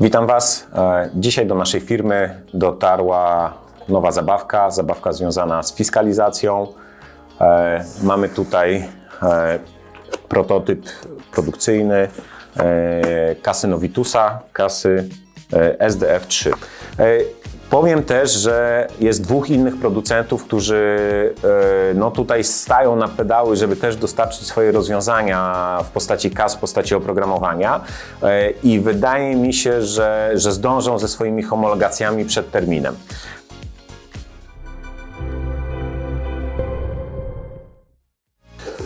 Witam Was. E, Dzisiaj do naszej firmy dotarła nowa zabawka, zabawka związana z fiskalizacją. E, Mamy tutaj e, prototyp produkcyjny kasy Novitusa, kasy e, SDF3. Powiem też, że jest dwóch innych producentów, którzy e, no tutaj stają na pedały, żeby też dostarczyć swoje rozwiązania w postaci kas, w postaci oprogramowania E, i wydaje mi się, że, że zdążą ze swoimi homologacjami przed terminem.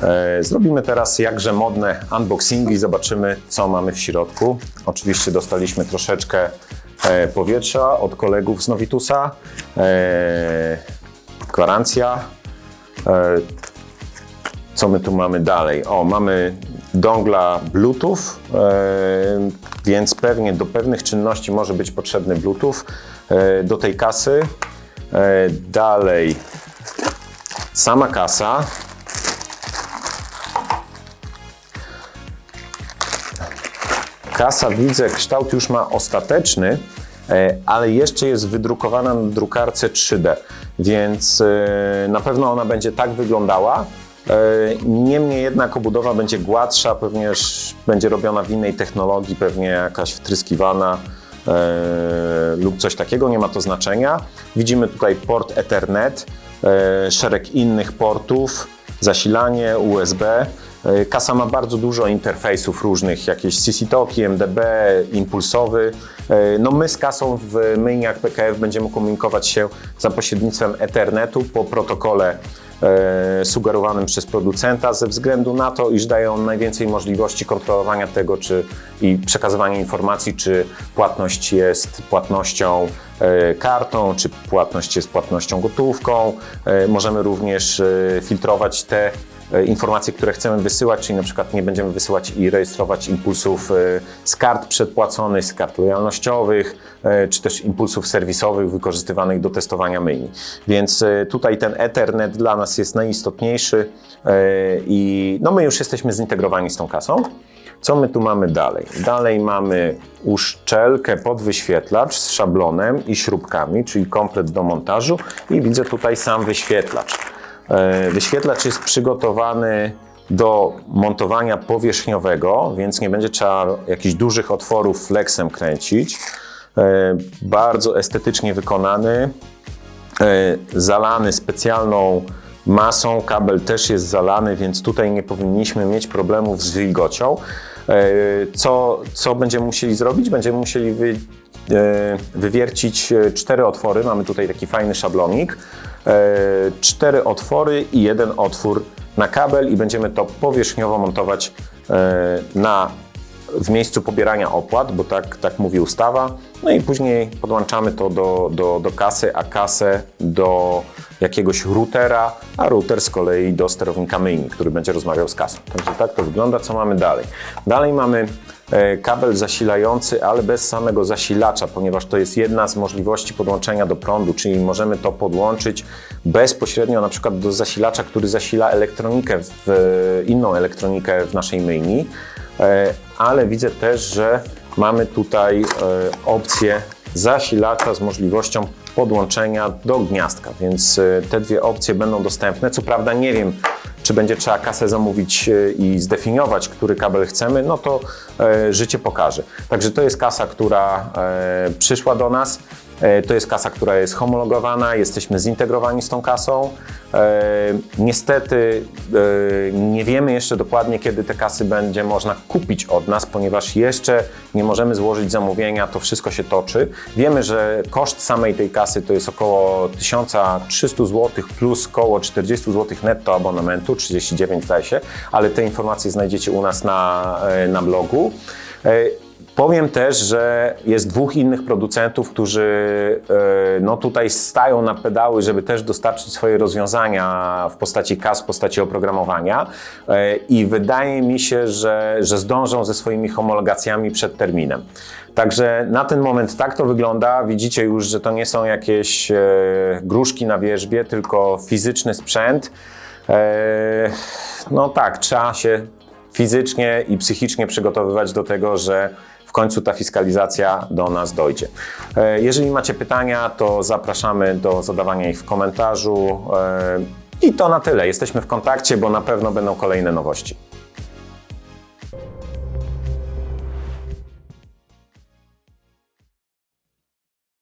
E, Zrobimy teraz jakże modne unboxingi, zobaczymy co mamy w środku. Oczywiście dostaliśmy troszeczkę powietrza od kolegów z Novitusa. E, Gwarancja. E, Co my tu mamy dalej? O, mamy dongla Bluetooth, e, więc pewnie do pewnych czynności może być potrzebny Bluetooth e, do tej kasy. E, Dalej sama kasa. Kasa widzę, kształt już ma ostateczny, e, ale jeszcze jest wydrukowana na drukarce 3D, więc e, na pewno ona będzie tak wyglądała. E, Niemniej jednak obudowa będzie gładsza, pewnie będzie robiona w innej technologii, pewnie jakaś wtryskiwana e, lub coś takiego, nie ma to znaczenia. Widzimy tutaj port Ethernet, e, szereg innych portów, zasilanie USB. E, Kasa ma bardzo dużo interfejsów różnych, jakieś CC-Toki, MDB, impulsowy. E, No my z kasą w myjniach PKF będziemy komunikować się za pośrednictwem Ethernetu po protokole e, sugerowanym przez producenta ze względu na to, iż daje on najwięcej możliwości kontrolowania tego, czy i przekazywania informacji, czy płatność jest płatnością kartą, czy płatność jest płatnością gotówką. Możemy również filtrować te informacje, które chcemy wysyłać, czyli na przykład nie będziemy wysyłać i rejestrować impulsów e, z kart przedpłaconych, z kart lojalnościowych, e, czy też impulsów serwisowych wykorzystywanych do testowania myjni. Więc e, tutaj ten Ethernet dla nas jest najistotniejszy e, i no my już jesteśmy zintegrowani z tą kasą. Co my tu mamy dalej? Dalej mamy uszczelkę pod wyświetlacz z szablonem i śrubkami, czyli komplet do montażu i widzę tutaj sam wyświetlacz. E, Wyświetlacz jest przygotowany do montowania powierzchniowego, więc nie będzie trzeba jakichś dużych otworów flexem kręcić. E, Bardzo estetycznie wykonany, e, zalany specjalną masą, kabel też jest zalany, więc tutaj nie powinniśmy mieć problemów z wilgocią. Co, co będziemy musieli zrobić? Będziemy musieli wy, wywiercić cztery otwory. Mamy tutaj taki fajny szablonik. E, Cztery otwory i jeden otwór na kabel i będziemy to powierzchniowo montować e, na w miejscu pobierania opłat, bo tak, tak mówi ustawa. No i później podłączamy to do, do, do kasy, a kasę do jakiegoś routera, a router z kolei do sterownika myjni, który będzie rozmawiał z kasą. Także tak to wygląda. Co mamy dalej? Dalej mamy e, kabel zasilający, ale bez samego zasilacza, ponieważ to jest jedna z możliwości podłączenia do prądu, czyli możemy to podłączyć bezpośrednio na przykład do zasilacza, który zasila elektronikę, w, inną elektronikę w naszej myjni. E, ale widzę też, że mamy tutaj e, opcję zasilacza z możliwością podłączenia do gniazdka, więc e, te dwie opcje będą dostępne. Co prawda nie wiem, czy będzie trzeba kasę zamówić e, i zdefiniować, który kabel chcemy, no to życie pokaże. Także to jest kasa, która przyszła do nas. E, To jest kasa, która jest homologowana, jesteśmy zintegrowani z tą kasą. E, Niestety e, nie wiemy jeszcze dokładnie, kiedy te kasy będzie można kupić od nas, ponieważ jeszcze nie możemy złożyć zamówienia, to wszystko się toczy. Wiemy, że koszt samej tej kasy to jest około 1300 zł plus około 40 zł netto abonamentu, 39 zdaje się, ale te informacje znajdziecie u nas na, na blogu. Powiem też, że jest dwóch innych producentów, którzy e, no tutaj stają na pedały, żeby też dostarczyć swoje rozwiązania w postaci kas, w postaci oprogramowania E, i wydaje mi się, że, że zdążą ze swoimi homologacjami przed terminem. Także na ten moment tak to wygląda. Widzicie już, że to nie są jakieś e, gruszki na wierzbie, tylko fizyczny sprzęt. No tak, trzeba się fizycznie i psychicznie przygotowywać do tego, że w końcu ta fiskalizacja do nas dojdzie. E, Jeżeli macie pytania, to zapraszamy do zadawania ich w komentarzu. E, I to na tyle. Jesteśmy w kontakcie, bo na pewno będą kolejne nowości.